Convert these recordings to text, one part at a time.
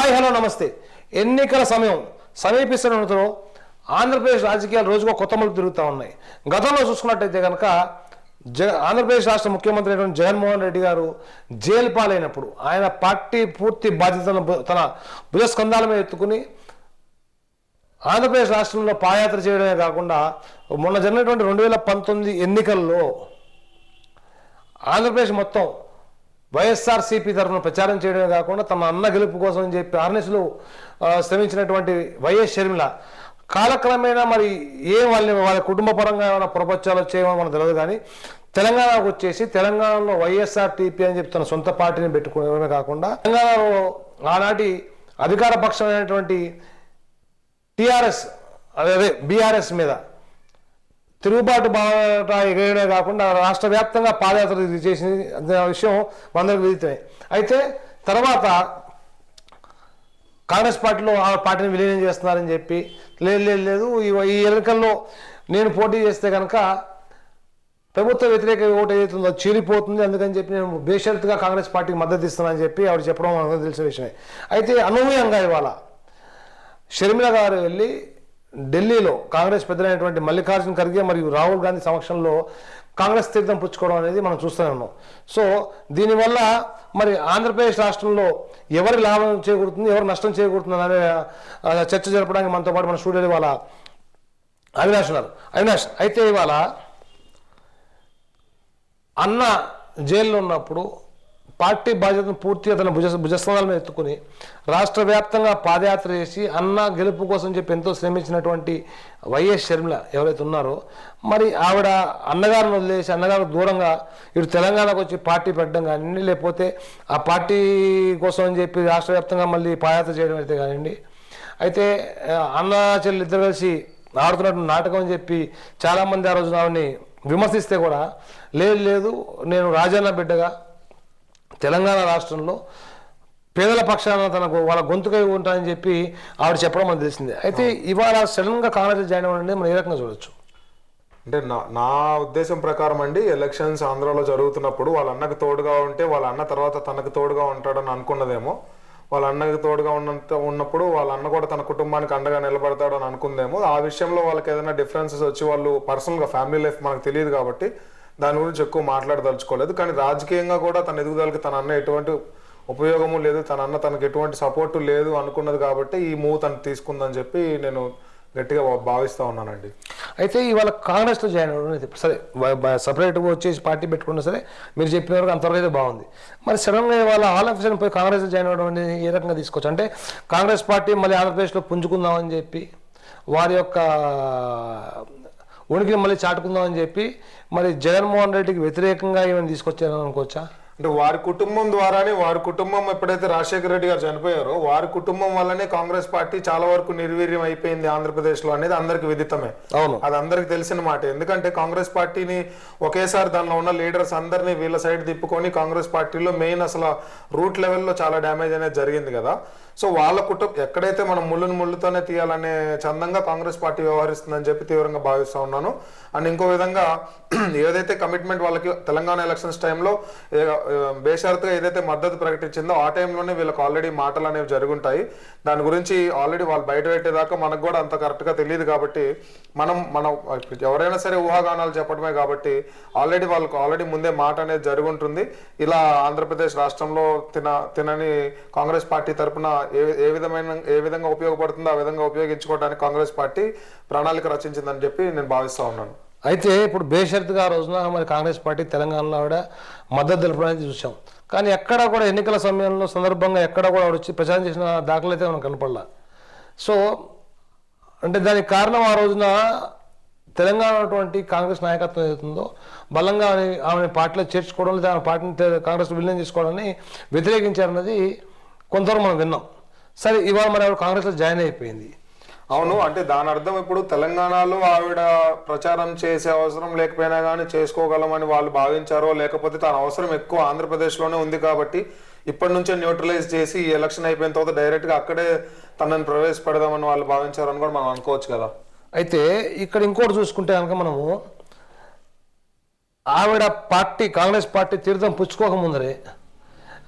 Hi hello నమస్తే. ఎన్నికల సమయం. సమీపిస్తున్నతో ఆంధ్రప్రదేశ్ రాజకీయాలు రోజుకో కొత్త మలుపు తిరుగుతూ ఉన్నాయి. గతంలో చూసుకున్నట్టయితే కనుక జ ఆంధ్రప్రదేశ్ రాష్ట్ర ముఖ్యమంత్రి అయినటువంటి జగన్మోహన్ రెడ్డి గారు జైలు పాలైనప్పుడు ఆయన పార్టీ పూర్తి బాధ్యతలను తన భుజస్కంధాల మీద ఎత్తుకుని ఆంధ్రప్రదేశ్ రాష్ట్రంలో పాదయాత్ర చేయడమే కాకుండా మొన్న జరిగినటువంటి రెండు వేల పంతొమ్మిది ఎన్నికల్లో ఆంధ్రప్రదేశ్ మొత్తం వైఎస్ఆర్సీపీ తరఫున ప్రచారం చేయడమే కాకుండా తమ అన్న గెలుపు కోసం అని చెప్పి ఆర్నెస్లో శ్రమించినటువంటి వైఎస్ షర్మిల కాలక్రమేణా మరి ఏం వాళ్ళని వాళ్ళ కుటుంబ పరంగా ఏమైనా ప్రపంచాలు వచ్చేయమో మనకు తెలియదు కానీ తెలంగాణకు వచ్చేసి తెలంగాణలో వైఎస్ఆర్ టీపీ అని చెప్తున్న తన సొంత పార్టీని పెట్టుకోవడమే కాకుండా తెలంగాణలో ఆనాటి అధికార పక్షమైనటువంటి టీఆర్ఎస్ అదే అదే బీఆర్ఎస్ మీద తిరుగుబాటు బాట ఎగయడమే కాకుండా రాష్ట్ర వ్యాప్తంగా పాదయాత్ర ఇది చేసింది. విషయం అందరికి విదితమే. అయితే తర్వాత కాంగ్రెస్ పార్టీలో ఆ పార్టీని విలీనం చేస్తున్నారని చెప్పి లేదు లేదు లేదు ఈ ఈ ఎన్నికల్లో నేను పోటీ చేస్తే కనుక ప్రభుత్వ వ్యతిరేక ఓటు ఏదైతుందో చీలిపోతుంది. అందుకని చెప్పి నేను బేషరతుగా కాంగ్రెస్ పార్టీకి మద్దతు ఇస్తానని చెప్పి ఆవిడ చెప్పడం మనకు తెలిసిన విషయమే. అయితే అనూహ్యంగా ఇవాళ షర్మిల గారు వెళ్ళి ఢిల్లీలో కాంగ్రెస్ పెద్దలైనటువంటి మల్లికార్జున ఖర్గే మరియు రాహుల్ గాంధీ సమక్షంలో కాంగ్రెస్ తీర్థం పుచ్చుకోవడం అనేది మనం చూస్తూనే ఉన్నాం. సో దీనివల్ల మరి ఆంధ్రప్రదేశ్ రాష్ట్రంలో ఎవరి లాభం చేకూరుతుంది ఎవరు నష్టం చేకూరుతుంది అనే చర్చ జరపడానికి మనతో పాటు మన స్టూడియోలో ఇవాళ అవినాష్ ఉన్నారు. అవినాష్ అయితే ఇవాళ అన్న జైల్లో ఉన్నప్పుడు పార్టీ బాధ్యతను పూర్తిగా తన భుజ భుజస్థానాల మీద ఎత్తుకుని రాష్ట్ర వ్యాప్తంగా పాదయాత్ర చేసి అన్న గెలుపు కోసం చెప్పి ఎంతో శ్రమించినటువంటి వైఎస్ షర్మిల ఎవరైతే ఉన్నారో మరి ఆవిడ అన్నగారిని వదిలేసి అన్నగారు దూరంగా ఇటు తెలంగాణకు వచ్చి పార్టీ పెట్టడం కానివ్వండి లేకపోతే ఆ పార్టీ కోసం అని చెప్పి రాష్ట్ర వ్యాప్తంగా మళ్ళీ పాదయాత్ర చేయడం అయితే కానివ్వండి అయితే అన్న చెల్లి ఇద్దరు కలిసి ఆడుతున్నట్టు నాటకం అని చెప్పి చాలామంది ఆ రోజు ఆవిడని విమర్శిస్తే కూడా లేదు లేదు నేను రాజన్న బిడ్డగా తెలంగాణ రాష్ట్రంలో పేదల పక్షాన తనకు వాళ్ళ గొంతుకై ఉంటానని చెప్పి ఆవిడ చెప్పడం మనకు తెలిసిందే. అయితే ఇవాళ సడన్గా కాంగ్రెస్ జాయిన్ అవ్వడం మనం ఏ రకంగా చూడొచ్చు? అంటే నా నా ఉద్దేశం ప్రకారం అండి ఎలక్షన్స్ ఆంధ్రాలో జరుగుతున్నప్పుడు వాళ్ళ అన్నకు తోడుగా ఉంటే వాళ్ళ అన్న తర్వాత తనకు తోడుగా ఉంటాడని అనుకున్నదేమో. వాళ్ళ అన్నకి తోడుగా ఉన్నంత ఉన్నప్పుడు వాళ్ళ అన్న కూడా తన కుటుంబానికి అండగా నిలబడతాడు అని అనుకుందేమో. ఆ విషయంలో వాళ్ళకి ఏదైనా డిఫరెన్సెస్ వచ్చి వాళ్ళు పర్సనల్గా ఫ్యామిలీ లైఫ్ మనకు తెలియదు కాబట్టి దాని గురించి ఎక్కువ మాట్లాడదలుచుకోలేదు. కానీ రాజకీయంగా కూడా తన ఎదుగుదలకి తన అన్న ఎటువంటి ఉపయోగము లేదు. తన అన్న తనకు ఎటువంటి సపోర్టు లేదు అనుకున్నది కాబట్టి ఈ మూవ్ తను తీసుకుందని చెప్పి నేను గట్టిగా భావిస్తూ ఉన్నానండి. అయితే ఇవాళ కాంగ్రెస్లో జాయిన్ అవ్వడం సరే సపరేట్గా వచ్చేసి పార్టీ పెట్టుకున్నా సరే మీరు చెప్పిన వరకు అంతవరకు అయితే బాగుంది. మరి సడన్గా ఇవాళ ఆల్ ఆఫ్ పోయి కాంగ్రెస్లో జాయిన్ అవ్వడం అనేది ఏ రకంగా తీసుకోవచ్చు? అంటే కాంగ్రెస్ పార్టీ మళ్ళీ ఆంధ్రప్రదేశ్లో పుంజుకుందామని చెప్పి వారి యొక్క ఉనికిని మళ్ళీ చాటుకుందామని చెప్పి మరి జగన్మోహన్ రెడ్డికి వ్యతిరేకంగా ఏమైనా తీసుకొచ్చారని అనుకోవచ్చా? అంటే వారి కుటుంబం ద్వారానే వారి కుటుంబం ఎప్పుడైతే రాజశేఖర రెడ్డి గారు చనిపోయారో వారి కుటుంబం వల్లనే కాంగ్రెస్ పార్టీ చాలా వరకు నిర్వీర్యం అయిపోయింది ఆంధ్రప్రదేశ్లో అనేది అందరికి విదితమే. అవును. అది అందరికి తెలిసిన మాట. ఎందుకంటే కాంగ్రెస్ పార్టీని ఒకేసారి దానిలో ఉన్న లీడర్స్ అందరినీ వీళ్ళ సైడ్ తిప్పుకొని కాంగ్రెస్ పార్టీలో మెయిన్ అసలు రూట్ లెవెల్లో చాలా డ్యామేజ్ అనేది జరిగింది కదా. సో వాళ్ళ కుటుంబం ఎక్కడైతే మనం ముళ్ళుని ముళ్ళుతోనే తీయాలనే చందంగా కాంగ్రెస్ పార్టీ వ్యవహరిస్తుందని చెప్పి తీవ్రంగా భావిస్తూ ఉన్నాను. అండ్ ఇంకో విధంగా ఏదైతే కమిట్మెంట్ వాళ్ళకి తెలంగాణ ఎలక్షన్స్ టైంలో బేషరతుగా ఏదైతే మద్దతు ప్రకటించిందో ఆ టైంలోనే వీళ్ళకి ఆల్రెడీ మాటలు అనేవి జరుగుంటాయి. దాని గురించి ఆల్రెడీ వాళ్ళు బయట పెట్టేదాకా మనకు కూడా అంత కరెక్ట్గా తెలియదు కాబట్టి మనం మనం ఎవరైనా సరే ఊహాగానాలు చెప్పడమే కాబట్టి ఆల్రెడీ వాళ్ళకు ఆల్రెడీ ముందే మాట అనేది జరుగుంటుంది. ఇలా ఆంధ్రప్రదేశ్ రాష్ట్రంలో తిన తినని కాంగ్రెస్ పార్టీ తరపున ఏ ఏ విధమైన ఏ విధంగా ఉపయోగపడుతుందో ఆ విధంగా ఉపయోగించుకోవడానికి కాంగ్రెస్ పార్టీ ప్రణాళిక రచించిందని చెప్పి నేను భావిస్తూ ఉన్నాను. అయితే ఇప్పుడు బేషరతుగా ఆ రోజున మరి కాంగ్రెస్ పార్టీ తెలంగాణలో ఆవిడ మద్దతు తెలపడానికి చూసాం. కానీ ఎక్కడ కూడా ఎన్నికల సమయంలో సందర్భంగా ఎక్కడ కూడా ఆవిడ వచ్చి ప్రచారం చేసిన దాఖలు అయితే మనం కనపడలా. సో అంటే దానికి కారణం ఆ రోజున తెలంగాణ అటువంటి కాంగ్రెస్ నాయకత్వం ఏదైతుందో బలంగా ఆమె ఆమె పార్టీలో చేర్చుకోవడం లేదా ఆమె పార్టీని కాంగ్రెస్ విలీనం చేసుకోవడాన్ని వ్యతిరేకించారన్నది కొంతవరకు మనం విన్నాం. సరే ఇవాళ మరి ఆవిడ కాంగ్రెస్లో జాయిన్ అయిపోయింది. అవును అంటే దాని అర్థం ఇప్పుడు తెలంగాణలో ఆవిడ ప్రచారం చేసే అవసరం లేకపోయినా కానీ చేసుకోగలమని వాళ్ళు భావించారో లేకపోతే తన అవసరం ఎక్కువ ఆంధ్రప్రదేశ్లోనే ఉంది కాబట్టి ఇప్పటి నుంచే న్యూట్రలైజ్ చేసి ఈ ఎలక్షన్ అయిపోయిన తర్వాత డైరెక్ట్గా అక్కడే తనని ప్రవేశపెడదామని వాళ్ళు భావించారని కూడా మనం అనుకోవచ్చు కదా. అయితే ఇక్కడ ఇంకోటి చూసుకుంటే కనుక మనము ఆవిడ పార్టీ కాంగ్రెస్ పార్టీ తీర్థం పుచ్చుకోక ముందరే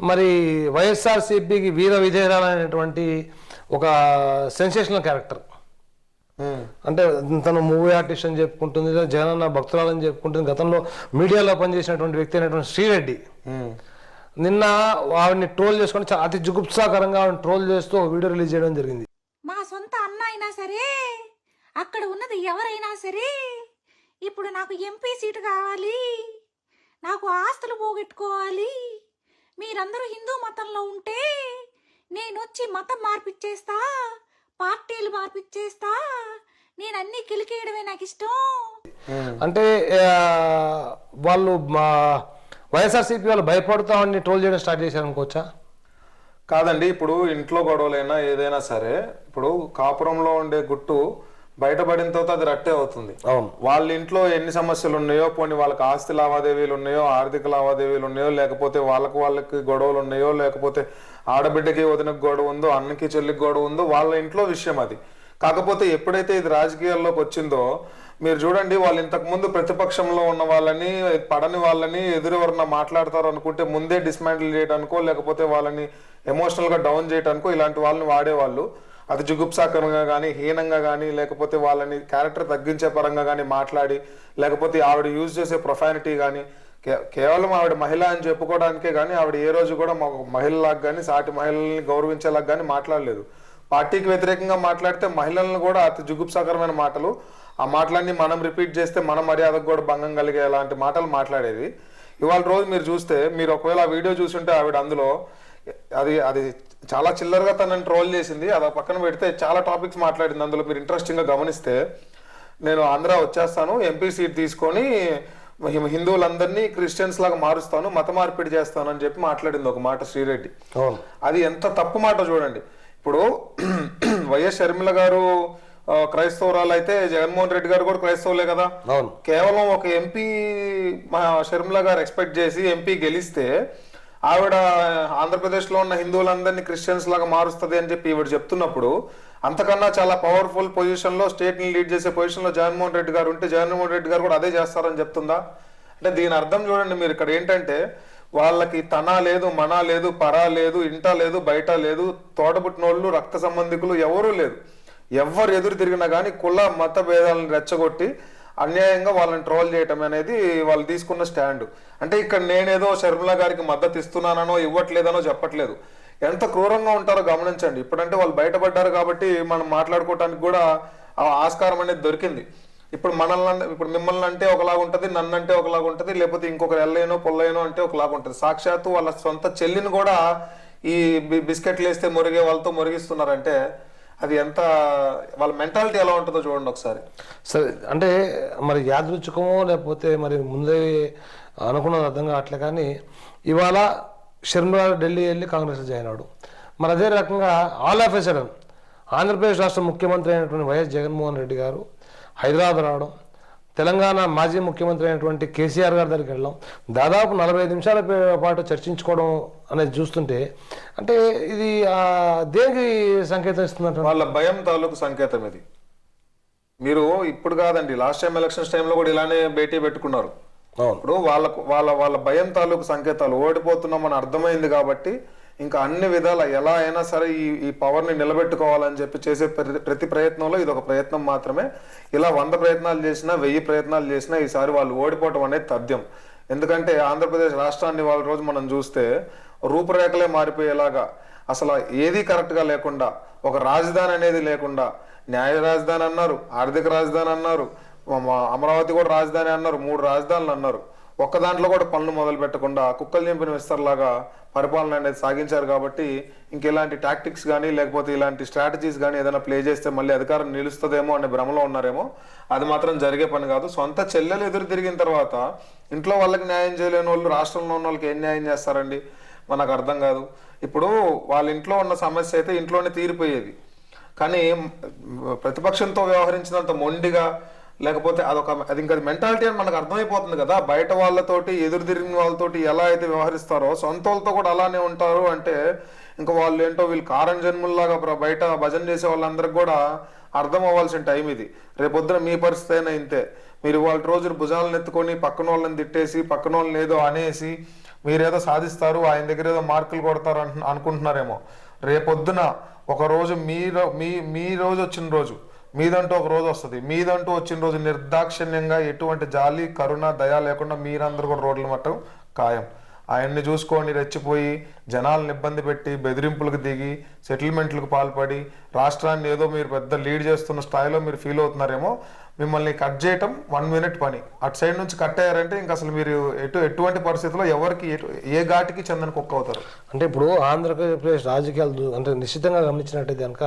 మరి వైఎస్ఆర్సీపీకి వీర విధేయురాలైనటువంటి ఒక సెన్సేషనల్ క్యారెక్టర్. అంటే తను మూవీ ఆర్టిస్ట్ అని చెప్పుకుంటుంది జగనన్న భక్తురాలని చెప్పుకుంటుంది. గతంలో మీడియాలో పనిచేసినటువంటి వ్యక్తి అయినటువంటి శ్రీరెడ్డి. నిన్న ఆవిడని ట్రోల్ చేసుకొని చాలా అతి జుగుప్సాకరంగా ఆవిడని ట్రోల్ చేస్తూ ఒక వీడియో రిలీజ్ చేయడం జరిగింది. మా సొంత అన్న అయినా సరే అక్కడ ఉన్నది ఎవరైనా సరే ఇప్పుడు నాకు ఎంపీ సీటు కావాలి నాకు ఆస్తులు పోగొట్టుకోవాలి మీరందరూ హిందూ మతంలో ఉంటే నేను వచ్చి మతం మార్పిచ్చేస్తా పార్టీలు మార్పిచ్చేస్తా నేను అన్నీ కిలికేయడమే నాకు ఇష్టం. అంటే వాళ్ళు మా వైఎస్ఆర్సీపీ వాళ్ళు భయపడతామని ట్రోల్ చేయడం స్టార్ట్ చేశారు అనుకోవచ్చా కాదండి ఇప్పుడు ఇంట్లో గొడవలైనా ఏదైనా సరే ఇప్పుడు కాపురంలో ఉండే గుట్టు బయటపడిన తర్వాత అది రట్టే అవుతుంది. అవును. వాళ్ళ ఇంట్లో ఎన్ని సమస్యలు ఉన్నాయో పోనీ వాళ్ళకి ఆస్తి లావాదేవీలు ఉన్నాయో ఆర్థిక లావాదేవీలు ఉన్నాయో లేకపోతే వాళ్ళకి వాళ్ళకి గొడవలు ఉన్నాయో లేకపోతే ఆడబిడ్డకి వదినకి గొడవ ఉందో అన్నకి చెల్లికి గొడవ ఉందో వాళ్ళ ఇంట్లో విషయం అది. కాకపోతే ఎప్పుడైతే ఇది రాజకీయాల్లోకి వచ్చిందో మీరు చూడండి వాళ్ళు ఇంతకు ముందు ప్రతిపక్షంలో ఉన్న వాళ్ళని పడని వాళ్ళని ఎదురెవరన్నా మాట్లాడతారు అనుకుంటే ముందే డిస్మాంటిల్ చేయడానికో లేకపోతే వాళ్ళని ఎమోషనల్గా డౌన్ చేయడానికో ఇలాంటి వాళ్ళని వాడేవాళ్ళు. అది జుగుప్సాకరంగా కానీ హీనంగా కానీ లేకపోతే వాళ్ళని క్యారెక్టర్ తగ్గించే పరంగా కానీ మాట్లాడి లేకపోతే ఆవిడ యూజ్ చేసే ప్రొఫానిటీ కానీ కేవలం ఆవిడ మహిళ అని చెప్పుకోవడానికే కానీ ఆవిడ ఏ రోజు కూడా మా మహిళలాగా కానీ సాటి మహిళల్ని గౌరవించేలాగా కానీ మాట్లాడలేదు. పార్టీకి వ్యతిరేకంగా మాట్లాడితే మహిళలను కూడా అతి జుగుప్సాకరమైన మాటలు ఆ మాటలన్నీ మనం రిపీట్ చేస్తే మన మర్యాదకు కూడా భంగం కలిగే అలాంటి మాటలు మాట్లాడేది. ఇవాళ రోజు మీరు చూస్తే మీరు ఒకవేళ ఆ వీడియో చూసుంటే ఆవిడ అందులో అది అది చాలా చిల్లరగా తనని ట్రోల్ చేసింది. అది పక్కన పెడితే చాలా టాపిక్స్ మాట్లాడింది. అందులో మీరు ఇంట్రెస్టింగ్గా గమనిస్తే నేను ఆంధ్ర వచ్చేస్తాను ఎంపీ సీట్ తీసుకొని హిందువులందరినీ క్రిస్టియన్స్ లాగా మారుస్తాను మత మార్పిడి చేస్తాను అని చెప్పి మాట్లాడింది ఒక మాట శ్రీరెడ్డి. అది ఎంత తప్పు మాట చూడండి. ఇప్పుడు వైఎస్ షర్మిల గారు క్రైస్తవురాలు అయితే జగన్మోహన్ రెడ్డి గారు కూడా క్రైస్తవులే కదా. కేవలం ఒక ఎంపీ మా షర్మిల గారు ఎక్స్పెక్ట్ చేసి ఎంపీ గెలిస్తే ఆవిడ ఆంధ్రప్రదేశ్లో ఉన్న హిందువులందరినీ క్రిస్టియన్స్ లాగా మారుస్తుంది అని చెప్పి ఈవిడ చెప్తున్నప్పుడు అంతకన్నా చాలా పవర్ఫుల్ పొజిషన్లో స్టేట్ని లీడ్ చేసే పొజిషన్లో జగన్మోహన్ రెడ్డి గారు ఉంటే జగన్మోహన్ రెడ్డి గారు కూడా అదే చేస్తారని చెప్తుందా? అంటే దీని అర్థం చూడండి మీరు ఇక్కడ. ఏంటంటే వాళ్ళకి తన లేదు మన లేదు పరా లేదు ఇంట లేదు బయట లేదు తోటపుట్టినోళ్ళు రక్త సంబంధికులు ఎవరూ లేదు ఎవరు ఎదురు తిరిగినా కానీ కుల మత భేదాలను రెచ్చగొట్టి అన్యాయంగా వాళ్ళని ట్రోల్ చేయటం అనేది వాళ్ళు తీసుకున్న స్టాండ్ అంటే ఇక్కడ నేనేదో షర్మిల గారికి మద్దతు ఇస్తున్నానో ఇవ్వట్లేదనో చెప్పట్లేదు. ఎంత క్రూరంగా ఉంటారో గమనించండి. ఇప్పుడంటే వాళ్ళు బయటపడ్డారు కాబట్టి మనం మాట్లాడుకోవటానికి కూడా ఆ ఆస్కారం అనేది దొరికింది. ఇప్పుడు మనల్ని ఇప్పుడు మిమ్మల్ని అంటే ఒకలాగా ఉంటుంది నన్ను అంటే ఒకలాగా ఉంటుంది లేకపోతే ఇంకొకరు ఎల్లైనో పొల్లైనో అంటే ఒకలాగా ఉంటుంది. సాక్షాత్తు వాళ్ళ సొంత చెల్లిని కూడా ఈ బిస్కెట్లు వేస్తే మురిగే వాళ్ళతో మురిగిస్తున్నారంటే అది ఎంత వాళ్ళ మెంటాలిటీ ఎలా ఉంటుందో చూడండి ఒకసారి. సరే అంటే మరి యాదృచ్ఛికమో లేకపోతే మరి ముందే అనుకున్నది అర్థం కావట్లే కానీ ఇవాళ షర్మిల ఢిల్లీ వెళ్ళి కాంగ్రెస్లో జాయిన్ అవడం మరి అదే రకంగా all of a sudden Andhra Pradesh రాష్ట్ర ముఖ్యమంత్రి అయినటువంటి వైఎస్ జగన్మోహన్ రెడ్డి గారు హైదరాబాద్ రావడం. తెలంగాణ మాజీ ముఖ్యమంత్రి అయినటువంటి కేసీఆర్ గారి దగ్గరికి వెళ్ళడం దాదాపు నలభై ఐదు నిమిషాల పాటు చర్చించుకోవడం అనేది చూస్తుంటే అంటే ఇది దేనికి సంకేతం ఇస్తుందంట వాళ్ళ భయం తాలూకు సంకేతం ఇది. మీరు ఇప్పుడు కాదండి లాస్ట్ టైం ఎలక్షన్స్ టైంలో కూడా ఇలానే భేటీ పెట్టుకున్నారు. ఇప్పుడు వాళ్ళకు వాళ్ళ వాళ్ళ భయం తాలూకు సంకేతాలు ఓడిపోతున్నామని అర్థమైంది కాబట్టి ఇంకా అన్ని విధాల ఎలా అయినా సరే ఈ ఈ పవర్ని నిలబెట్టుకోవాలని చెప్పి చేసే ప్రతి- ప్రతి ప్రయత్నంలో ఇది ఒక ప్రయత్నం మాత్రమే. ఇలా వంద ప్రయత్నాలు చేసినా వెయ్యి ప్రయత్నాలు చేసినా ఈసారి వాళ్ళు ఓడిపోవటం అనేది తథ్యం. ఎందుకంటే ఆంధ్రప్రదేశ్ రాష్ట్రాన్ని వాళ్ళ రోజు మనం చూస్తే రూపురేఖలే మారిపోయేలాగా అసలు ఏది కరెక్ట్గా లేకుండా ఒక రాజధాని అనేది లేకుండా న్యాయ రాజధాని అన్నారు ఆర్థిక రాజధాని అన్నారు అమరావతి కూడా రాజధాని అన్నారు మూడు రాజధానులు అన్నారు. ఒక్క దాంట్లో కూడా పనులు మొదలు పెట్టకుండా కుక్కలు చంపిన విస్తరలాగా పరిపాలన అనేది సాగించారు కాబట్టి ఇంక ఇలాంటి టాక్టిక్స్ కానీ లేకపోతే ఇలాంటి స్ట్రాటజీస్ కానీ ఏదైనా ప్లే చేస్తే మళ్ళీ అధికారం నిలుస్తుందేమో అనే భ్రమలో ఉన్నారేమో అది మాత్రం జరిగే పని కాదు. సొంత చెల్లెలు ఎదురు తిరిగిన తర్వాత ఇంట్లో వాళ్ళకి న్యాయం చేయలేని వాళ్ళు రాష్ట్రంలో ఉన్న వాళ్ళకి ఏం న్యాయం చేస్తారండి? మనకు అర్థం కాదు. ఇప్పుడు వాళ్ళ ఇంట్లో ఉన్న సమస్య అయితే ఇంట్లోనే తీరిపోయేది. కానీ ప్రతిపక్షంతో వ్యవహరించినంత మొండిగా లేకపోతే అదొక అది ఇంకా మెంటాలిటీ అని మనకు అర్థమైపోతుంది కదా. బయట వాళ్ళతోటి ఎదురు తిరిగిన వాళ్ళతోటి ఎలా అయితే వ్యవహరిస్తారో సొంత వాళ్ళతో కూడా అలానే ఉంటారు అంటే ఇంకా వాళ్ళు ఏంటో వీళ్ళు కారణ జన్ముల్లాగా బయట భజన చేసే వాళ్ళందరికి కూడా అర్థం అవ్వాల్సిన టైం ఇది. రేపొద్దున మీ పరిస్థితి అయినా ఇంతే. మీరు వాళ్ళ రోజులు భుజాలను ఎత్తుకొని పక్కన వాళ్ళని తిట్టేసి పక్కన వాళ్ళని ఏదో అనేసి మీరేదో సాధిస్తారు ఆయన దగ్గర ఏదో మార్కులు కొడతారు అంటు- అనుకుంటున్నారేమో. రేపొద్దున ఒక రోజు మీ మీ మీ రోజు వచ్చిన రోజు మీదంటూ ఒక రోజు వస్తుంది. మీదంటూ వచ్చిన రోజు నిర్దాక్షిణ్యంగా ఎటువంటి జాలి కరుణ దయ లేకుండా మీరందరూ కూడా రోడ్లు మట్టం ఖాయం. ఆయన్ని చూసుకొని రెచ్చిపోయి జనాలను ఇబ్బంది పెట్టి బెదిరింపులకు దిగి సెటిల్మెంట్లకు పాల్పడి రాష్ట్రాన్ని ఏదో మీరు పెద్ద లీడ్ చేస్తున్న స్థాయిలో మీరు ఫీల్ అవుతున్నారేమో మిమ్మల్ని కట్ చేయటం వన్ మినిట్ పని. అటు సైడ్ నుంచి కట్ అయ్యారంటే ఇంకా అసలు మీరు ఎటు ఎటువంటి పరిస్థితుల్లో ఎవరికి ఏ ఘాటికి చెందిన కుక్క అవుతారు? అంటే ఇప్పుడు ఆంధ్రప్రదేశ్ రాజకీయాలు అంటే నిశ్చితంగా గమనించినట్టయితే కనుక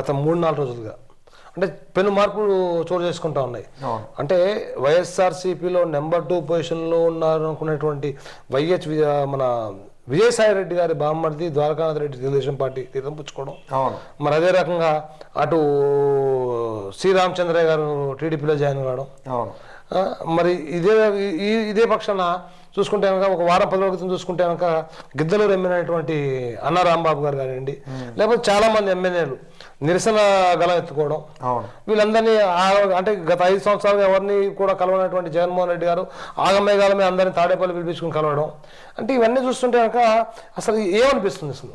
గత మూడు నాలుగు రోజులుగా అంటే పెను మార్పులు చోటు చేసుకుంటా ఉన్నాయి. అంటే వైఎస్ఆర్సీపీలో నెంబర్ టూ పొజిషన్లో ఉన్నారు అనుకున్నటువంటి వైఎస్ వి- మన విజయసాయి రెడ్డి గారి బామ్మర్ది ద్వారకానాథ్ రెడ్డి తెలుగుదేశం పార్టీ తీర్థం పుచ్చుకోవడం. మరి అదే రకంగా అటు శ్రీరామచంద్రయ్య గారు టీడీపీలో జాయిన్ కావడం. మరి ఇదే ఈ- ఇదే పక్షాన చూసుకుంటే కనుక ఒక వారం పది రోజుల క్రితం చూసుకుంటే కనుక గిద్దలు రెమ్మినటువంటి అన్న రాంబాబు గారు కానివ్వండి లేకపోతే చాలా మంది ఎమ్మెల్యేలు నిరసన గలం ఎత్తుకోవడం వీళ్ళందరినీ అంటే గత ఐదు సంవత్సరాలు ఎవరిని కూడా కలవనటువంటి జగన్మోహన్ రెడ్డి గారు ఆగమే కాలమే అందరినీ తాడేపల్లి పిలిపించుకుని కలవడం. అంటే ఇవన్నీ చూస్తుంటే కనుక అసలు ఏమనిపిస్తుంది అసలు?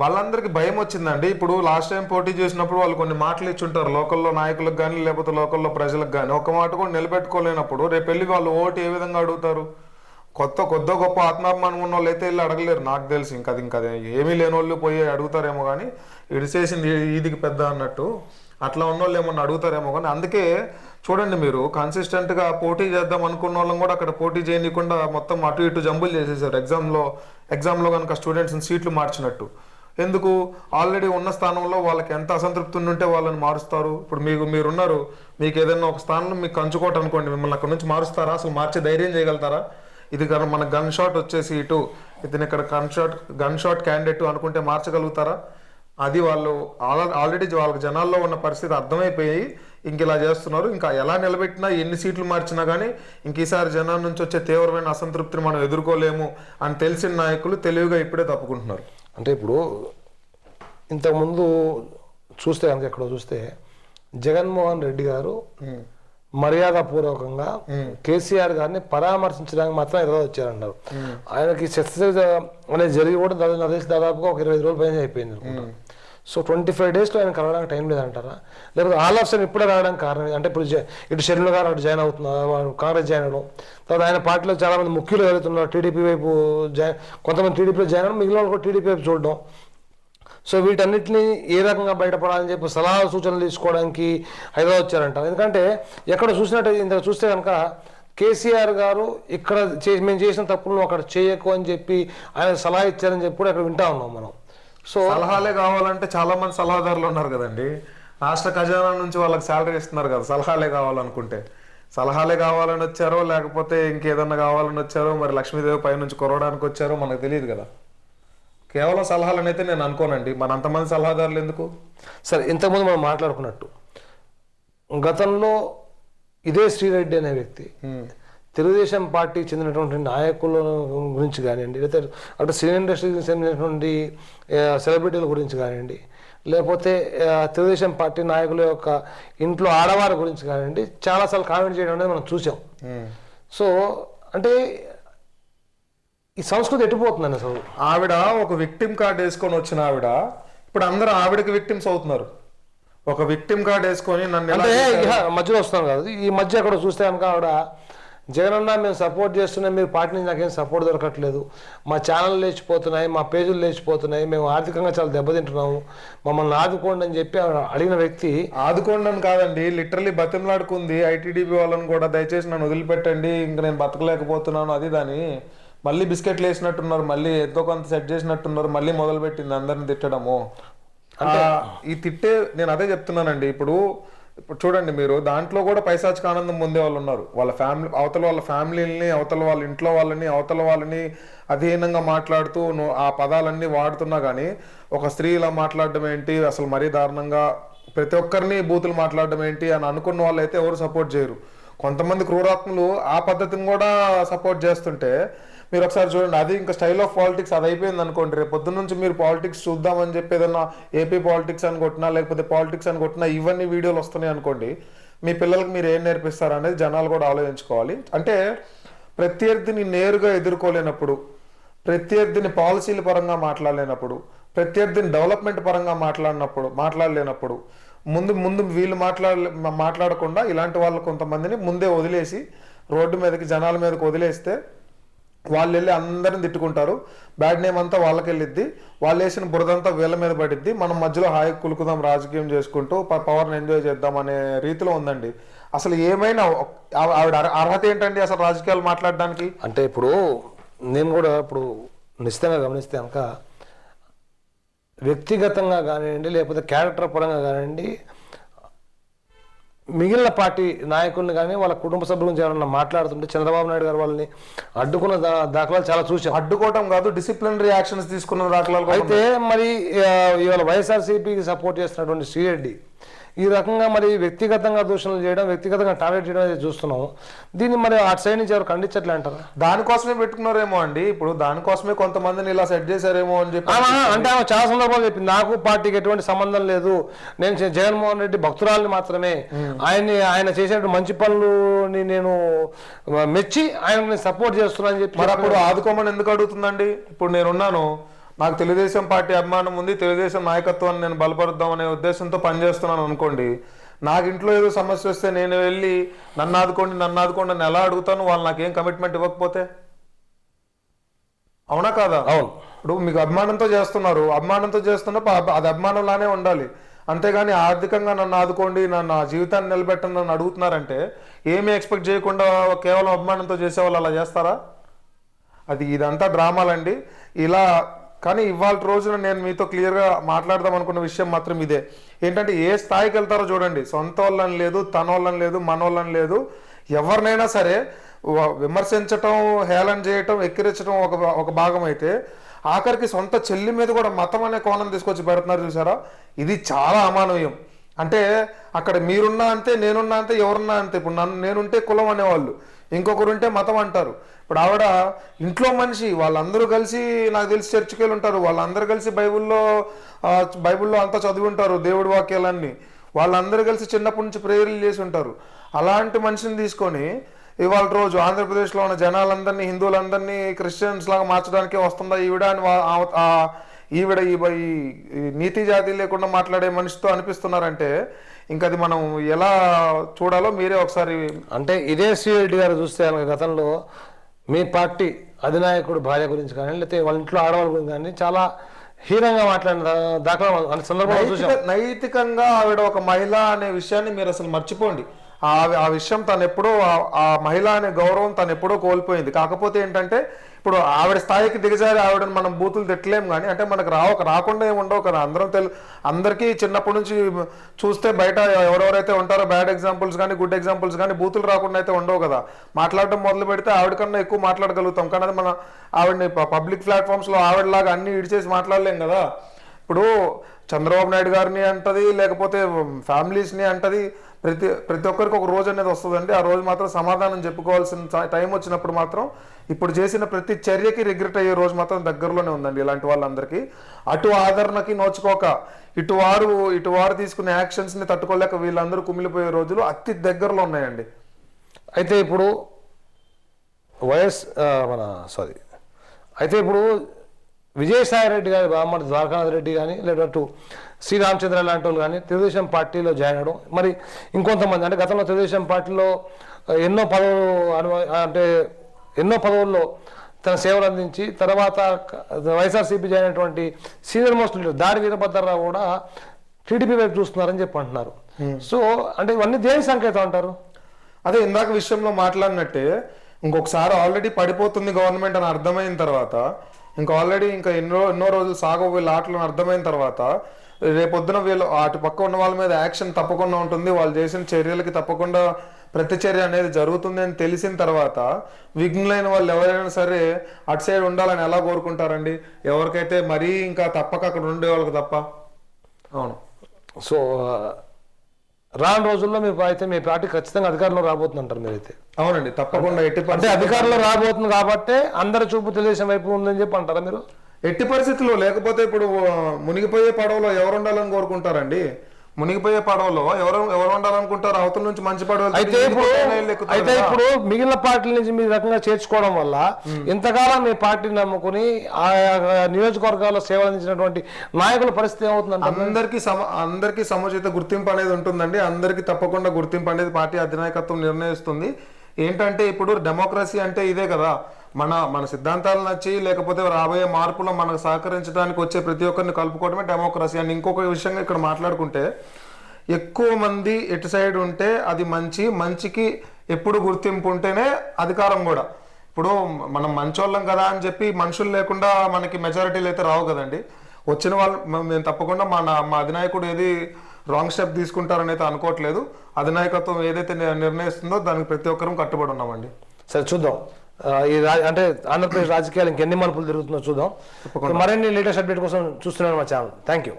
వాళ్ళందరికీ భయం వచ్చిందండి. ఇప్పుడు లాస్ట్ టైం పోటీ చేసినప్పుడు వాళ్ళు కొన్ని మాటలు ఇచ్చుంటారు. లోకల్లో నాయకులకు కానీ లేకపోతే లోకల్లో ప్రజలకు కానీ ఒక మాట కూడా నిలబెట్టుకోలేనప్పుడు రేపు వెళ్ళి వాళ్ళు ఓటు ఏ విధంగా అడుగుతారు? కొత్త కొద్ద గొప్ప ఆత్మాభిమానం ఉన్న వాళ్ళు అయితే వెళ్ళి అడగలేరు. నాకు తెలిసి ఇంకా అది ఇంకా ఏమీ లేని వాళ్ళు పోయి అడుగుతారేమో కానీ ఇడిసేసింది ఈదికి పెద్ద అన్నట్టు. అట్లా ఉన్న వాళ్ళు ఏమన్నా అడుగుతారేమో కానీ అందుకే చూడండి మీరు కన్సిస్టెంట్గా పోటీ చేద్దాం అనుకున్న వాళ్ళని కూడా అక్కడ పోటీ చేయనీయకుండా మొత్తం అటు ఇటు జంబులు చేసేసారు. ఎగ్జామ్లో ఎగ్జామ్లో కనుక స్టూడెంట్స్ని సీట్లు మార్చినట్టు. ఎందుకు? ఆల్రెడీ ఉన్న స్థానంలో వాళ్ళకి ఎంత అసంతృప్తి ఉంటే వాళ్ళని మారుస్తారు. ఇప్పుడు మీకు మీరున్నారు. మీకు ఏదైనా ఒక స్థానంలో మీకు కంచుకోవటం అనుకోండి మిమ్మల్ని అక్కడ నుంచి మారుస్తారా? అసలు మార్చే ధైర్యం చేయగలుగుతారా? ఇది కనుక మన గన్ షాట్ వచ్చేసి ఇటు ఇతను ఇక్కడ gun shot gun shot candidate అనుకుంటే మార్చగలుగుతారా? అది వాళ్ళు ఆల్రెడీ వాళ్ళకి జనాల్లో ఉన్న పరిస్థితి అర్థమైపోయి ఇంక ఇలా చేస్తున్నారు. ఇంకా ఎలా నిలబెట్టినా ఎన్ని సీట్లు మార్చినా కానీ ఇంక ఈసారి జనాల నుంచి వచ్చే తీవ్రమైన అసంతృప్తిని మనం ఎదుర్కోలేము అని తెలిసిన నాయకులు తెలివిగా ఇప్పుడే తప్పుకుంటున్నారు. అంటే ఇప్పుడు ఇంతకుముందు చూస్తే కనుక ఎక్కడో చూస్తే జగన్మోహన్ రెడ్డి గారు మర్యాదపూర్వకంగా కేసీఆర్ గారిని పరామర్శించడానికి మాత్రం ఈరోజు వచ్చారన్నారు ఆయనకి శస్త్రచికిత్స అనేది జరిగి కూడా దాదాపు తెలిసి దాదాపుగా ఒక ఇరవై రోజుల పైన అయిపోయింది సో ట్వంటీ ఫైవ్ డేస్లో ఆయన కలవడానికి టైం లేదంటారా? లేకపోతే ఆల్ ఆఫ్ సడన్ ఇప్పుడే రావడానికి కారణం? అంటే ఇప్పుడు ఇటు షెడ్యూల్ గారు అటు జాయిన్ అవుతున్నారు కాంగ్రెస్ జాయిన్ అవ్వడం తర్వాత ఆయన పార్టీలో చాలా మంది ముఖ్యులు వెళ్తున్నారు టీడీపీ వైపు జాయిన్ కొంతమంది టీడీపీలో జాయిన్ అవ్వడం మిగిలిన వాళ్ళు కూడా టీడీపీ వైపు చూడడం. సో వీటన్నిటిని ఏ రకంగా బయటపడాలని చెప్పి సలహా సూచనలు తీసుకోవడానికి హైదరాబాద్ వచ్చారంట ఎందుకంటే ఎక్కడ చూసినట్టు ఇంత చూస్తే కనుక కేసీఆర్ గారు ఇక్కడ చే మేము చేసిన తప్పులను అక్కడ చేయకు అని చెప్పి ఆయన సలహా ఇచ్చారని చెప్పి కూడా అక్కడ వింటా ఉన్నాం మనం. సో సలహాలే కావాలంటే చాలా మంది సలహాదారులు ఉన్నారు కదండి. రాష్ట్ర ఖజానా నుంచి వాళ్ళకి శాలరీ ఇస్తున్నారు కదా సలహాలే కావాలనుకుంటే. సలహాలే కావాలని వచ్చారో లేకపోతే ఇంకేదన్నా కావాలని వచ్చారో మరి లక్ష్మీదేవి పైనుంచి కొరవడానికి వచ్చారో మనకు తెలియదు కదా. కేవలం సలహాలని అయితే నేను అనుకోనండి. మన అంతమంది సలహాదారులు ఎందుకు? సరే ఇంతకుముందు మనం మాట్లాడుకున్నట్టు. గతంలో ఇదే శ్రీరెడ్డి అనే వ్యక్తి తెలుగుదేశం పార్టీకి చెందినటువంటి నాయకుల గురించి కానివ్వండి లేకపోతే అటు సినీ ఇండస్ట్రీకి చెందినటువంటి సెలబ్రిటీల గురించి కానివ్వండి లేకపోతే తెలుగుదేశం పార్టీ నాయకుల యొక్క ఇంట్లో ఆడవారి గురించి కానివ్వండి చాలాసార్లు కామెంట్ చేయడం అనేది మనం చూసాం. సో అంటే ఈ సంస్కృతి ఎట్టిపోతుందండి అసలు? ఆవిడ ఒక విక్టిమ్ కార్డ్ వేసుకొని వచ్చిన ఆవిడ ఇప్పుడు అందరూ ఆవిడకి విక్టిమ్స్ అవుతున్నారు. ఒక విక్టిమ్ కార్డ్ వేసుకొని నన్ను ఎలా అంటే చేశారు? ఇహ మధ్యలో వస్తాం కదా. ఈ మధ్య అక్కడ చూస్తే కనుక ఆవిడ జగనన్న మేము సపోర్ట్ చేస్తున్నాం మీరు పార్టీ నుంచి నాకేం సపోర్ట్ దొరకట్లేదు. మా ఛానల్ లేచిపోతున్నాయి మా పేజీలు లేచిపోతున్నాయి మేము ఆర్థికంగా చాలా దెబ్బతింటున్నాము. మమ్మల్ని ఆదుకోండి అని చెప్పి ఆవిడ అడిగిన వ్యక్తి ఆదుకోండి అని కాదండి లిటరలీ బతిమలాడుకుంది. ఐటీడీపీ వాళ్ళని కూడా దయచేసి నన్ను వదిలిపెట్టండి ఇంక నేను బతకలేకపోతున్నాను అది దాని మళ్ళీ బిస్కెట్లు వేసినట్టున్నారు మళ్ళీ ఎంతో కొంత సెట్ చేసినట్టున్నారు మళ్ళీ మొదలు పెట్టింది అందరిని తిట్టడము. ఆ, ఈ తిట్టే నేను అదే చెప్తున్నానండి. ఇప్పుడు ఇప్పుడు చూడండి మీరు దాంట్లో కూడా పైశాచిక ఆనందం పొందే వాళ్ళు ఉన్నారు. వాళ్ళ ఫ్యామిలీ అవతల వాళ్ళ ఫ్యామిలీని అవతల వాళ్ళ ఇంట్లో వాళ్ళని అవతల వాళ్ళని అధీనంగా మాట్లాడుతూ ఆ పదాలన్నీ వాడుతున్నా కానీ ఒక స్త్రీ ఇలా మాట్లాడడం ఏంటి అసలు మరీ దారుణంగా ప్రతి ఒక్కరిని బూతులు మాట్లాడడం ఏంటి అని అనుకున్న వాళ్ళు అయితే ఎవరు సపోర్ట్ చేయరు. కొంతమంది క్రూరాత్ములు ఆ పద్ధతిని కూడా సపోర్ట్ చేస్తుంటే మీరు ఒకసారి చూడండి అది ఇంకా స్టైల్ ఆఫ్ పాలిటిక్స్ అది అయిపోయింది అనుకోండి. రేపు పొద్దున్న నుంచి మీరు పాలిటిక్స్ చూద్దామని చెప్పి ఏదన్నా ఏపీ పాలిటిక్స్ అని కొట్టినా లేకపోతే పాలిటిక్స్ అని కొట్టినా ఇవన్నీ వీడియోలు వస్తున్నాయి అనుకోండి మీ పిల్లలకి మీరు ఏం నేర్పిస్తారు అనేది జనాలు కూడా ఆలోచించుకోవాలి. అంటే ప్రత్యర్థిని నేరుగా ఎదుర్కోలేనప్పుడు ప్రత్యర్థిని పాలసీల పరంగా మాట్లాడలేనప్పుడు ప్రత్యర్థిని డెవలప్మెంట్ పరంగా మాట్లాడినప్పుడు మాట్లాడలేనప్పుడు ముందు ముందు వీళ్ళు మాట్లాడ మాట్లాడకుండా ఇలాంటి వాళ్ళు కొంతమందిని ముందే వదిలేసి రోడ్డు మీదకి జనాల మీదకి వదిలేస్తే వాళ్ళు వెళ్ళి అందరిని తిట్టుకుంటారు. బ్యాడ్ నేమ్ అంతా వాళ్ళకి వెళ్ళిద్ది. వాళ్ళు వేసిన బురదంతా వీళ్ళ మీద పడిద్ది. మనం మధ్యలో హాయి కులుకుదాం రాజకీయం చేసుకుంటూ పవర్ని ఎంజాయ్ చేద్దాం అనే రీతిలో ఉందండి. అసలు ఏమైనా ఆవిడ అర్హత ఏంటండి అసలు రాజకీయాలు మాట్లాడడానికి? అంటే ఇప్పుడు నేను కూడా ఇప్పుడు నిశ్చితంగా గమనిస్తే కనుక వ్యక్తిగతంగా కానివ్వండి లేకపోతే క్యారెక్టర్ పరంగా కానివ్వండి మిగిలిన పార్టీ నాయకుల్ని కానీ వాళ్ళ కుటుంబ సభ్యుల గురించి ఎవరన్నా మాట్లాడుతుంటే చంద్రబాబు నాయుడు గారు వాళ్ళని అడ్డుకున్న దా- దాఖలాలు చాలా చూసాం అడ్డుకోవటం కాదు డిసిప్లినరీ యాక్షన్స్ తీసుకున్న దాఖలాలు అయితే మరి ఇవాళ వైఎస్ఆర్సీపీకి సపోర్ట్ చేస్తున్నటువంటి శ్రీరెడ్డి ఈ రకంగా మరి వ్యక్తిగతంగా దూషణలు చేయడం వ్యక్తిగతంగా టార్గెట్ చేయడం అనేది చూస్తున్నాం దీన్ని మరి అటు సైడ్ నుంచి ఎవరు ఖండించట్లే అంటారా? దానికోసమే పెట్టుకున్నారేమో అండి. ఇప్పుడు దానికోసమే కొంతమందిని ఇలా సెట్ చేశారేమో అని చెప్పి అంటే ఆమె చాలా సందర్భాలు చెప్పింది. నాకు పార్టీకి ఎటువంటి సంబంధం లేదు. నేను జగన్మోహన్ రెడ్డి భక్తురాలని మాత్రమే. ఆయన్ని ఆయన చేసేటువంటి మంచి పనులని నేను మెచ్చి ఆయనకు నేను సపోర్ట్ చేస్తున్నాను అని చెప్పి మరి అప్పుడు ఆదుకోమని ఎందుకు అడుగుతుందండి? ఇప్పుడు నేనున్నాను. నాకు తెలుగుదేశం పార్టీ అభిమానం ఉంది తెలుగుదేశం నాయకత్వాన్ని నేను బలపరుద్దాం అనే ఉద్దేశంతో పనిచేస్తున్నాను అనుకోండి. నాకు ఇంట్లో ఏదో సమస్య వస్తే నేను వెళ్ళి నన్ను ఆదుకోండి నన్ను ఆదుకోండి అని ఎలా అడుగుతాను? వాళ్ళు నాకేం కమిట్మెంట్ ఇవ్వకపోతే? అవునా కాదా? అవును. ఇప్పుడు మీకు అభిమానంతో చేస్తున్నారు. అభిమానంతో చేస్తున్నప్పుడు అది అభిమానంలానే ఉండాలి. అంతేగాని ఆర్థికంగా నన్ను ఆదుకోండి నన్ను నా జీవితాన్ని నిలబెట్టండి నన్ను అడుగుతున్నారంటే ఏమీ ఎక్స్పెక్ట్ చేయకుండా కేవలం అభిమానంతో చేసేవాళ్ళు అలా చేస్తారా? అది ఇదంతా డ్రామాలండి. ఇలా కానీ ఇవాళ రోజున నేను మీతో క్లియర్గా మాట్లాడదాం అనుకున్న విషయం మాత్రం ఇదే. ఏంటంటే ఏ స్థాయికి వెళ్తారో చూడండి. సొంత వాళ్ళని లేదు తన వాళ్ళని లేదు మన వాళ్ళని లేదు. ఎవరినైనా సరే విమర్శించటం హేళన చేయటం ఎక్కిరించడం ఒక ఒక భాగం అయితే ఆఖరికి సొంత చెల్లి మీద కూడా మతం అనే కోణం తీసుకొచ్చి పెడుతున్నారు చూసారా? ఇది చాలా అమానవీయం. అంటే అక్కడ మీరున్నా అంతే నేనున్నా అంతే ఎవరున్నా అంతే. ఇప్పుడు నన్ను నేనుంటే కులం అనేవాళ్ళు. ఇంకొకరు ఉంటే మతం అంటారు. ఇప్పుడు ఆవిడ ఇంట్లో మనిషి వాళ్ళందరూ కలిసి నాకు తెలిసి చర్చికి ఉంటారు. వాళ్ళందరూ కలిసి బైబిల్లో బైబిల్లో అంతా చదివి ఉంటారు దేవుడి వాక్యాలన్నీ. వాళ్ళందరూ కలిసి చిన్నప్పటి నుంచి ప్రేయర్లు చేసి ఉంటారు. అలాంటి మనిషిని తీసుకొని ఇవాళ రోజు ఆంధ్రప్రదేశ్లో ఉన్న జనాలందరినీ హిందువులందరినీ క్రిస్టియన్స్ లాగా మార్చడానికే వస్తుందా ఈవిడ అని ఈవిడ ఈ నీతి జాతి లేకుండా మాట్లాడే మనిషితో అనిపిస్తున్నారంటే ఇంకా అది మనం ఎలా చూడాలో మీరే ఒకసారి అంటే ఇదే శ్రీరెడ్డి గారు చూస్తే గతంలో మీ పార్టీ అధినాయకుడు భార్య గురించి కానీ లేకపోతే వాళ్ళ ఇంట్లో ఆడవాళ్ళ గురించి కానీ చాలా హీనంగా మాట్లాడిన దా- దాఖలా మన సందర్భంలో చూసాం. నైతికంగా ఆవిడ ఒక మహిళ అనే విషయాన్ని మీరు అసలు మర్చిపోండి. ఆ ఆ విషయం తను ఎప్పుడో ఆ మహిళ అనే గౌరవం తను ఎప్పుడో కోల్పోయింది. కాకపోతే ఏంటంటే ఇప్పుడు ఆవిడ స్థాయికి దిగజారి ఆవిడని మనం బూతులు తిట్టలేం కానీ అంటే మనకు రావక రాకుండా ఏమి ఉండవు కదా. అందరం తెలు అందరికీ చిన్నప్పటి నుంచి చూస్తే బయట ఎవరెవరైతే ఉంటారో బ్యాడ్ ఎగ్జాంపుల్స్ కానీ గుడ్ ఎగ్జాంపుల్స్ కానీ బూతులు రాకుండా అయితే ఉండవు కదా. మాట్లాడడం మొదలు పెడితే ఆవిడకన్నా ఎక్కువ మాట్లాడగలుగుతాం. కానీ అది మన ఆవిడని పబ్లిక్ ప్లాట్ఫామ్స్లో ఆవిడలాగా అన్ని ఇడిచేసి మాట్లాడలేం కదా. ఇప్పుడు చంద్రబాబు నాయుడు గారిని అంటది లేకపోతే ఫ్యామిలీస్ని అంటది ప్రతి ప్రతి ఒక్కరికి ఒక రోజు అనేది వస్తుందండి. ఆ రోజు మాత్రం సమాధానం చెప్పుకోవాల్సిన టైం వచ్చినప్పుడు మాత్రం ఇప్పుడు చేసిన ప్రతి చర్యకి రిగ్రెట్ అయ్యే రోజు మాత్రం దగ్గరలోనే ఉందండి ఇలాంటి వాళ్ళందరికీ. అటు ఆదరణకి నోచుకోక ఇటు వారు ఇటు వారు తీసుకునే యాక్షన్స్ని తట్టుకోలేక వీళ్ళందరూ కుమిలిపోయే రోజులు అతి దగ్గరలో ఉన్నాయండి. అయితే ఇప్పుడు వైఎస్ మన సారీ. అయితే ఇప్పుడు విజయసాయి రెడ్డి గారి బామ్మడి ద్వారకానాథ్ రెడ్డి కానీ లేదా అటు శ్రీరామచంద్ర లాంటి వాళ్ళు కానీ తెలుగుదేశం పార్టీలో జాయిన్ అవడం మరి ఇంకొంతమంది అంటే గతంలో తెలుగుదేశం పార్టీలో ఎన్నో పదవులు అనుభవ అంటే ఎన్నో పదవుల్లో తన సేవలు అందించి తర్వాత వైఎస్ఆర్సీపీ జాయిన్ అయినటువంటి senior most leader Dadi Veerabhadra Rao కూడా టీడీపీ వైపు చూస్తున్నారని చెప్పి అంటున్నారు. సో అంటే ఇవన్నీ దేని సంకేతం అంటారు? అదే ఇందాక విషయంలో మాట్లాడినట్టే ఇంకొకసారి ఆల్రెడీ పడిపోతుంది గవర్నమెంట్ అని అర్థమైన తర్వాత ఇంకా ఆల్రెడీ ఇంకా ఎన్నో ఎన్నో రోజులు సాగో వీళ్ళ ఆటలు అని అర్థమైన తర్వాత రేపొద్దున వీళ్ళు అటు పక్క ఉన్న వాళ్ళ మీద యాక్షన్ తప్పకుండా ఉంటుంది. వాళ్ళు చేసిన చర్యలకి తప్పకుండా ప్రతిచర్య అనేది జరుగుతుంది అని తెలిసిన తర్వాత విఘ్నులైన వాళ్ళు ఎవరైనా సరే అటు సైడ్ ఉండాలని ఎలా కోరుకుంటారండి? ఎవరికైతే మరీ ఇంకా తప్పక అక్కడ ఉండే వాళ్ళకి తప్ప? అవును. సో రాను రోజుల్లో మీ అయితే మీ పార్టీ ఖచ్చితంగా అధికారంలో రాబోతుంది అంటారు మీరైతే? అవునండి తప్పకుండా ఎట్టి అంటే అధికారంలో రాబోతుంది కాబట్టి అందరి చూపు తెలుగుదేశం వైపు ఉందని చెప్పి అంటారా మీరు? ఎట్టి పరిస్థితుల్లో లేకపోతే ఇప్పుడు మునిగిపోయే పడవలో ఎవరు ఉండాలని కోరుకుంటారండి? మునిగిపోయే పడవలో ఎవరు ఎవరు ఉండాలనుకుంటారు అవతల నుంచి మంచి పడవ వెళ్తే అయితే ఇప్పుడు అయితే. ఇప్పుడు మిగిలిన పార్టీల నుంచి మీ రకంగా చేర్చుకోవడం వల్ల ఇంతకాలం మీ పార్టీని నమ్ముకుని ఆ నియోజకవర్గాల్లో సేవలు అందించినటువంటి నాయకుల పరిస్థితి ఏమవుతుందంటే అందరికి సమ అందరికి సముచిత గుర్తింపు అనేది ఉంటుందండి. అందరికి తప్పకుండా గుర్తింపు అనేది పార్టీ అధినాయకత్వం నిర్ణయిస్తుంది. ఏంటంటే ఇప్పుడు డెమోక్రసీ అంటే ఇదే కదా. మన మన సిద్ధాంతాలు నచ్చి లేకపోతే రాబోయే మార్పులో మనకు సహకరించడానికి వచ్చే ప్రతి ఒక్కరిని కలుపుకోవడమే డెమోక్రసీ అండ్ ఇంకొక విషయంగా ఇక్కడ మాట్లాడుకుంటే ఎక్కువ మంది ఎటు సైడ్ ఉంటే అది మంచి మంచికి ఎప్పుడు గుర్తింపు ఉంటేనే అధికారం కూడా. ఇప్పుడు మనం మంచోళ్ళం కదా అని చెప్పి మనుషులు లేకుండా మనకి మెజారిటీలు అయితే రావు కదండి. వచ్చిన వాళ్ళు మేము తప్పకుండా మా మా అధినాయకుడు ఏది రాంగ్ స్టెప్ తీసుకుంటారని అయితే అనుకోవట్లేదు. అధినాయకత్వం ఏదైతే నిర్ణయిస్తుందో దానికి ప్రతి ఒక్కరూ కట్టుబడి ఉన్నామండి. సరే చూద్దాం. ఈ అంటే ఆంధ్రప్రదేశ్ రాజకీయాలు ఇంకెన్ని మలుపులు తిరుగుతుందో చూద్దాం. మరిన్ని లేటెస్ట్ అప్డేట్ కోసం చూస్తున్నాను మా ఛానల్. Thank you